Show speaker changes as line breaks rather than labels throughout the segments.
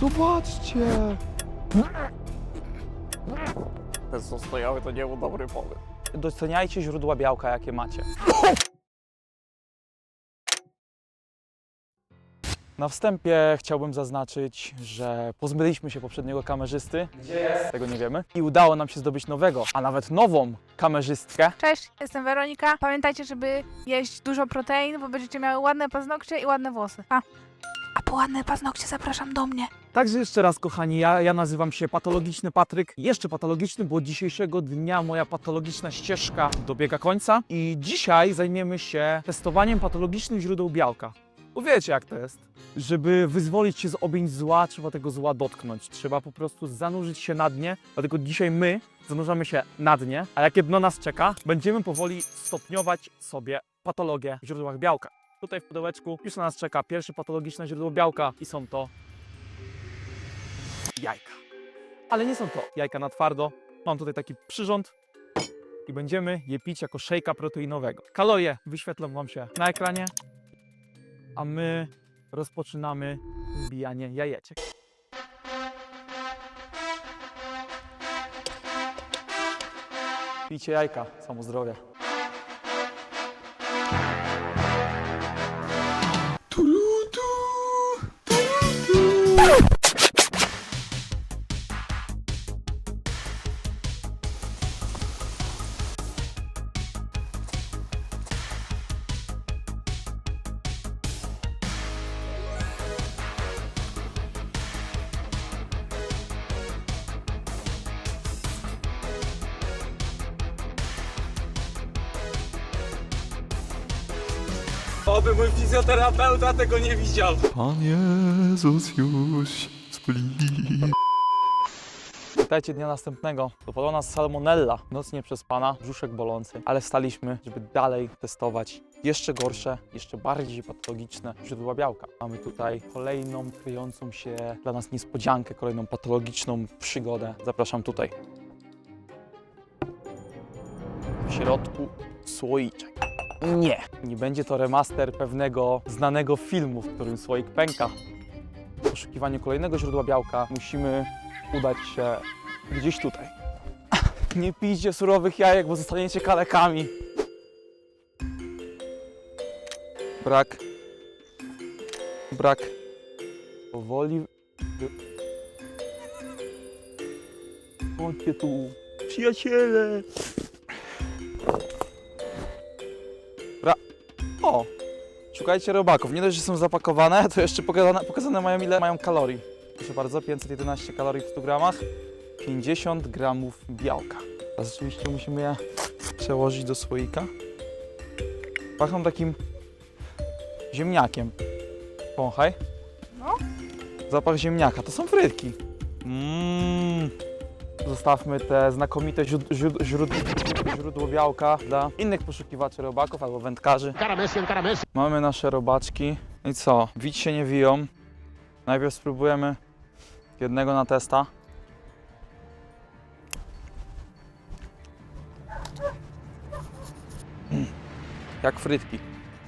Zobaczcie!
Ten sos sojowy to nie był dobry pomysł.
Doceniajcie źródła białka, jakie macie. Na wstępie chciałbym zaznaczyć, że pozbyliśmy się poprzedniego kamerzysty. Gdzie jest? Tego nie wiemy. I udało nam się zdobyć nowego, a nawet nową kamerzystkę.
Cześć, jestem Weronika. Pamiętajcie, żeby jeść dużo protein, bo będziecie miały ładne paznokcie i ładne włosy. Po ładne paznokcie zapraszam do mnie.
Także jeszcze raz, kochani, ja, ja nazywam się Patologiczny Patryk. Jeszcze patologiczny, bo dzisiejszego dnia moja patologiczna ścieżka dobiega końca. I dzisiaj zajmiemy się testowaniem patologicznych źródeł białka. Bo wiecie, jak to jest. Żeby wyzwolić się z objęć zła, trzeba tego zła dotknąć. Trzeba po prostu zanurzyć się na dnie. Dlatego dzisiaj my zanurzamy się na dnie, a jakie dno nas czeka, będziemy powoli stopniować sobie patologię w źródłach białka. Tutaj w pudełeczku już na nas czeka pierwsze patologiczne źródło białka i są to jajka. Ale nie są to jajka na twardo. Mam tutaj taki przyrząd i będziemy je pić jako szejka proteinowego. Kalorie wyświetlą Wam się na ekranie, a my rozpoczynamy wbijanie jajeczek. Pijcie jajka, samo zdrowie. Oby mój fizjoterapeuta tego nie widział.
Pan Jezus już spli.
Witajcie dnia następnego. Dopadła nas salmonella. Noc nieprzespana, brzuszek bolący, ale staliśmy, żeby dalej testować jeszcze gorsze, jeszcze bardziej patologiczne źródła białka. Mamy tutaj kolejną kryjącą się dla nas niespodziankę, kolejną patologiczną przygodę. Zapraszam tutaj. W środku słoiczek. Nie, nie będzie to remaster pewnego znanego filmu, w którym słoik pęka. W poszukiwaniu kolejnego źródła białka musimy udać się gdzieś tutaj. Nie pijcie surowych jajek, bo zostaniecie kalekami. Brak. Brak. Powoli. Chodźcie tu. Przyjaciele. O! Szukajcie robaków. Nie dość, że są zapakowane, to jeszcze pokazane, pokazane mają ile mają kalorii. Proszę bardzo, 511 kalorii w 100 gramach. 50 gramów białka. Teraz rzeczywiście musimy je przełożyć do słoika. Pachną takim ziemniakiem. Wąchaj.
No.
Zapach ziemniaka. To są frytki. Mmm. Zostawmy te znakomite źród, źród, źród, źródło białka dla innych poszukiwaczy robaków albo wędkarzy. Mamy nasze robaczki. I co? Wić się nie wiją. Najpierw spróbujemy jednego na testa. Jak frytki.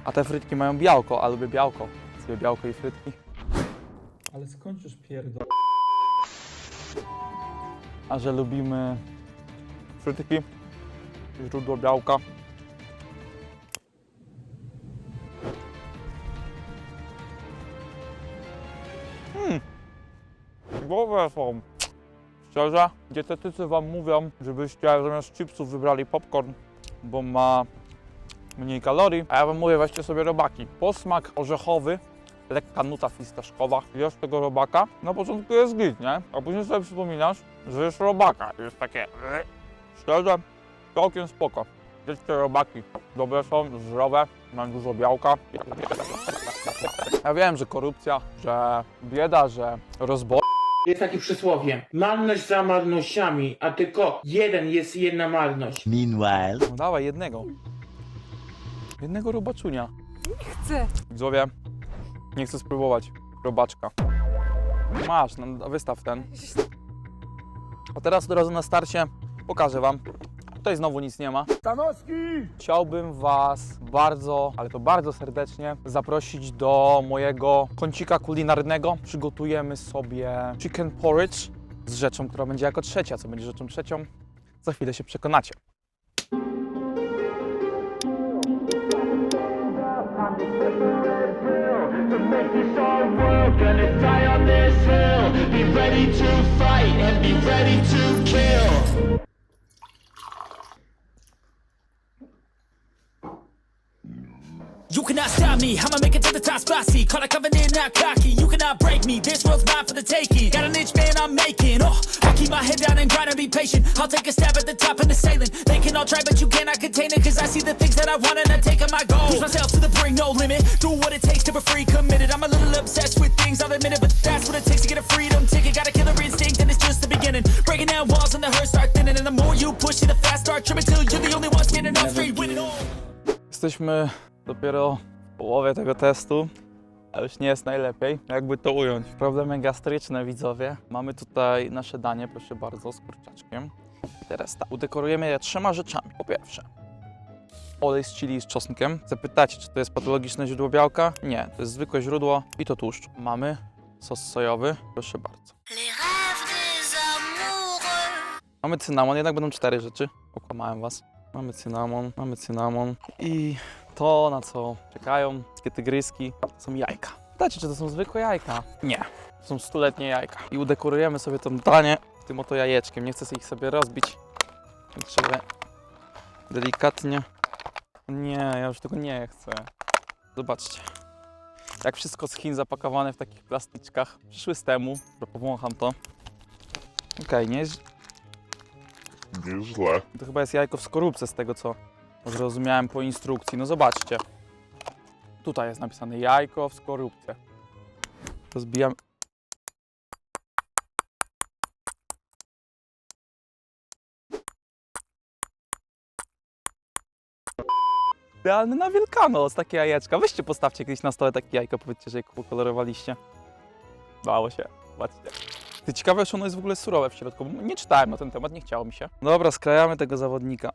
A te frytki mają białko, a lubię białko. Sobie białko i frytki. Ale skończysz pierdol. A że lubimy frytki, źródło białka. Głowę są. Szczerze, dietetycy Wam mówią, żebyście zamiast chipsów wybrali popcorn, bo ma mniej kalorii, a ja Wam mówię, weźcie sobie robaki. Posmak orzechowy, lekka nuta fistaszkowa. Jesz tego robaka, na początku jest git, nie? A później sobie przypominasz, że jest robaka. Jest takie... Szczerze, całkiem spoko. Jedzcie robaki. Dobre są, zdrowe, mają dużo białka. Ja wiem, że korupcja, że bieda, że rozboj.
Jest takie przysłowie. Marność za marnościami, a tylko jeden jest jedna marność.
Meanwhile.
No dawaj, jednego. Jednego robaczunia.
Chcę.
Widzowie, nie chcę spróbować robaczka. Masz, no, wystaw ten. A teraz od razu na starcie pokażę Wam, Tutaj znowu nic nie ma. Chciałbym Was bardzo, ale to bardzo serdecznie zaprosić do mojego kącika kulinarnego. Przygotujemy sobie chicken porridge z rzeczą, która będzie jako trzecia. Co będzie rzeczą trzecią? Za chwilę się przekonacie.
This our world Gonna die on this hill. Be ready to fight and be ready to kill
You cannot stop me, I'ma make it to the top spicy. Call a covenant, not cocky. You cannot break me, this world's mine for the taking. Got an itch, man, I'm making. Oh, I'll keep my head down and grind and be patient. I'll take a stab at the top and the sailing. They can all try, but you cannot contain it. Cause I see the things that I want and I take on my goal. Push myself to the brink, no limit. Do what it takes to be free, committed. I'm a little obsessed with things, I'll admit it. But that's what it takes to get a freedom ticket. Got a killer instinct, and it's just the beginning. Breaking down walls and the hurt start thinning. And the more you push it, the fast start tripping till you're the only one standing up straight, winning all.
Jesteśmy dopiero w połowie tego testu, a już nie jest najlepiej. Jakby to ująć? Problemy gastryczne, widzowie. Mamy tutaj nasze danie, proszę bardzo, z kurczaczkiem. Teraz tak, udekorujemy je trzema rzeczami. Po pierwsze, olej z chili z czosnkiem. Zapytacie, czy to jest patologiczne źródło białka? Nie, to jest zwykłe źródło i to tłuszcz. Mamy sos sojowy, proszę bardzo. Mamy cynamon, jednak będą cztery rzeczy. Okłamałem was. Mamy cynamon, mamy cynamon i to, na co czekają wszystkie tygryski, są jajka. Pytacie, czy to są zwykłe jajka? Nie. To są stuletnie jajka. I udekorujemy sobie to danie tym oto jajeczkiem. Nie chcę sobie ich sobie rozbić. Trzeba delikatnie. Nie, ja już tego nie chcę. Zobaczcie. Jak wszystko z Chin zapakowane w takich plastyczkach. Przyszły z temu, że powącham to. Okej, nie jest
Nieźle.
to chyba jest jajko w skorupce z tego, co zrozumiałem po instrukcji. No zobaczcie. Tutaj jest napisane jajko w skorupce. To zbijam. Idealny na Wielkanoc, takie jajeczka. Weźcie, postawcie kiedyś na stole takie jajko, powiedzcie, że je pokolorowaliście. Dało się, zobaczcie. Ty ciekawe, czy ono jest w ogóle surowe w środku. Nie czytałem na ten temat, nie chciało mi się. Dobra, skrajamy tego zawodnika.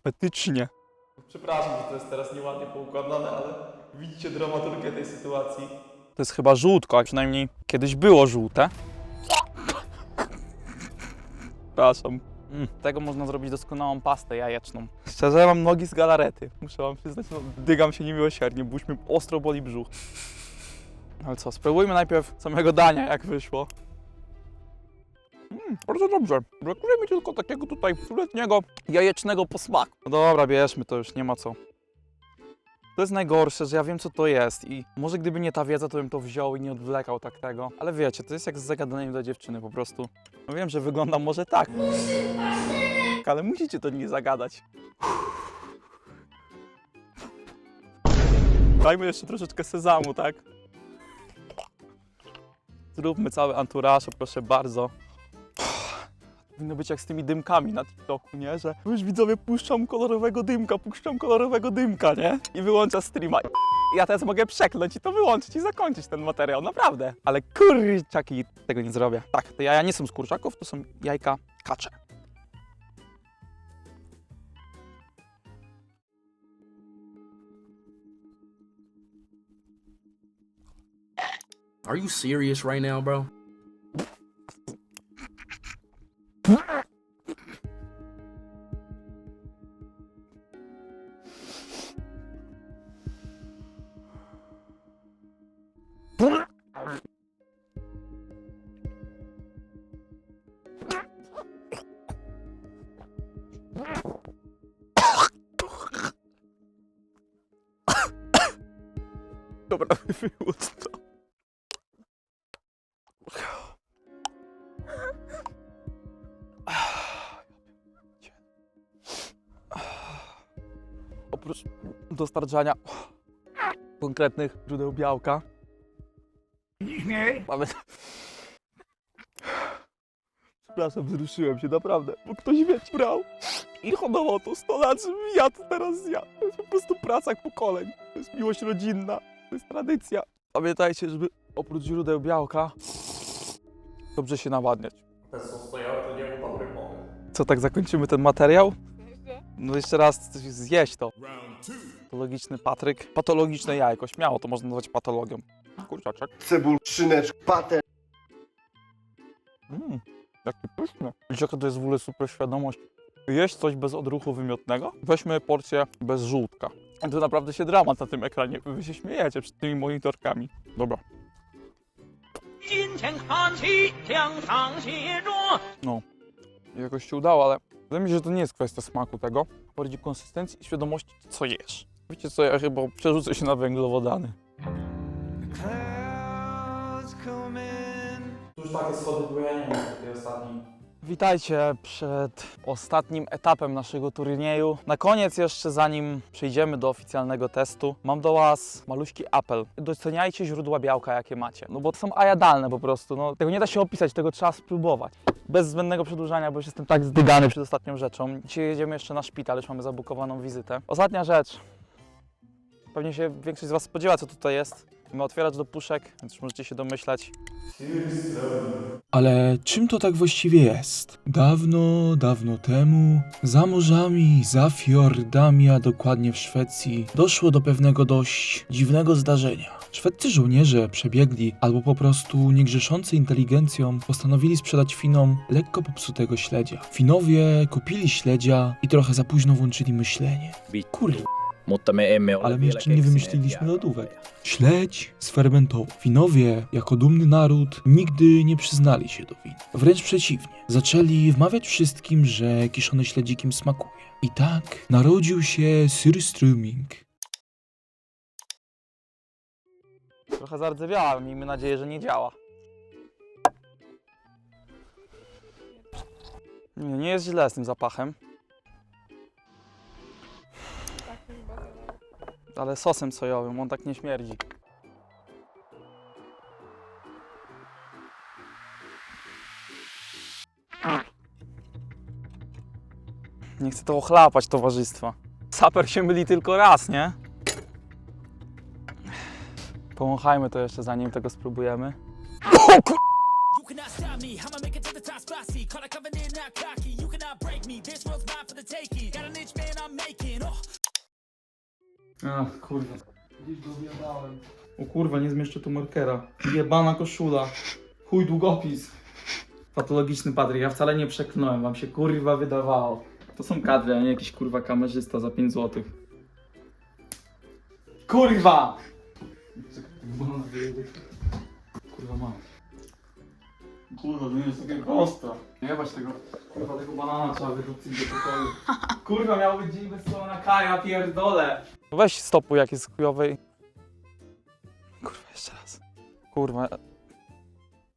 Apetycznie. Przepraszam, że to jest teraz nieładnie poukładane, ale widzicie dramaturgię tej sytuacji. To jest chyba żółtko, a przynajmniej kiedyś było żółte. Przepraszam. Mm, tego można zrobić doskonałą pastę jajeczną. Szczerze, ja mam nogi z galarety. Muszę wam przyznać, no, dygam się niemiłosiernie, bo już mi ostro boli brzuch. Ale co, spróbujmy najpierw samego dania, jak wyszło. Mm, bardzo dobrze. Brakuje mi tylko takiego tutaj stuletniego jajecznego posmaku. No dobra, bierzmy to już, nie ma co. To jest najgorsze, że ja wiem co to jest i może gdyby nie ta wiedza, to bym to wziął i nie odwlekał tak tego. Ale wiecie, to jest jak z zagadaniem do dziewczyny po prostu. No wiem, że wygląda może tak. Ale musicie to nie zagadać. Dajmy jeszcze troszeczkę sezamu, tak? Zróbmy cały anturaż, proszę bardzo. Powinno być jak z tymi dymkami na TikToku, nie? Że już widzowie puszczam kolorowego dymka, puszczam kolorowego dymka, nie? I wyłącza streama. Ja teraz mogę przekląć i to wyłączyć i zakończyć ten materiał, naprawdę. Ale kurczaki, tego nie zrobię. Tak, te jaja nie są z kurczaków, to są jajka kacze.
Are you serious right now, bro?
Dobra, wyłóż Oprócz dostarczania konkretnych źródeł białka, mamy... Przepraszam, wzruszyłem się, naprawdę, bo ktoś wieć brał i hodował to 100 lat, ja to teraz zjadł. To jest po prostu praca pokoleń, to jest miłość rodzinna, to jest tradycja. Pamiętajcie, żeby oprócz źródeł białka dobrze się nawadniać.
Ten sos sojowy to nie był dobry pomysł.
Co, tak zakończymy ten materiał? No jeszcze raz zjeść to. Patologiczny Patryk. Patologiczne jajko, śmiało to można nazwać patologią. Kurczaczek.
cebul, szyneczk, pater.
Mmm, jaki pyszny. Wiecie, jaka to jest w ogóle super świadomość? Jeść coś bez odruchu wymiotnego? Weźmy porcję bez żółtka. To naprawdę się dramat na tym ekranie. Wy się śmiejecie przed tymi monitorkami. Dobra. No, jakoś się udało, ale wydaje mi się, że to nie jest kwestia smaku tego, bardziej konsystencji i świadomości, co jesz. Wiecie co, ja chyba przerzucę się na węglowodany. Już takie schody były, ja nie wiem, taki ostatni. Witajcie przed ostatnim etapem naszego turnieju. Na koniec jeszcze, zanim przejdziemy do oficjalnego testu, mam do Was maluśki apel. Doceniajcie źródła białka, jakie macie, no bo są ajadalne po prostu, no tego nie da się opisać, tego trzeba spróbować. Bez zbędnego przedłużania, bo już jestem tak zdygany przed ostatnią rzeczą. Dzisiaj jedziemy jeszcze na szpital, już mamy zabukowaną wizytę. Ostatnia rzecz. Pewnie się większość z Was spodziewa, co tutaj jest. Mamy otwierać do puszek, więc już możecie się domyślać.
Ale czym to tak właściwie jest? Dawno, dawno temu, za morzami, za fiordami, a dokładnie w Szwecji, doszło do pewnego dość dziwnego zdarzenia. Szwedzcy żołnierze przebiegli, albo po prostu niegrzeszący inteligencją, postanowili sprzedać Finom lekko popsutego śledzia. Finowie kupili śledzia i trochę za późno włączyli myślenie. Kurwa,
Mutta me emme ole
ale my jeszcze nie wymyśliliśmy lodówek. Śledź sfermentował. Finowie, jako dumny naród, nigdy nie przyznali się do win. Wręcz przeciwnie. Zaczęli wmawiać wszystkim, że kiszone śledziki im smakuje. I tak narodził się Surströmming.
Trochę zardzewiała, miejmy nadzieję, że nie działa. Nie, nie jest źle z tym zapachem. Ale sosem sojowym, on tak nie śmierdzi. Nie chcę to ochlapać towarzystwa. Saper się myli tylko raz, nie? Powąchajmy to jeszcze zanim tego spróbujemy. O kur... Ach, kurwa. Gdzieś go. O kurwa, nie zmieszczę tu markera. Jebana koszula. Chuj długopis. Patologiczny Patryk, ja wcale nie przeklnąłem, wam się kurwa wydawało. To są kadry, a nie jakiś kurwa kamerzysta za 5 zł. Kurwa! Kurwa mam. Kurwa, to nie jest takie proste. Nie bać tego, kurwa, tego banana trzeba wyrzucić do pokoju. Kurwa, miał być dzień bez słowa na kaja, pierdolę. Weź stopu jak jest chujowej. Kurwa, jeszcze raz. Kurwa,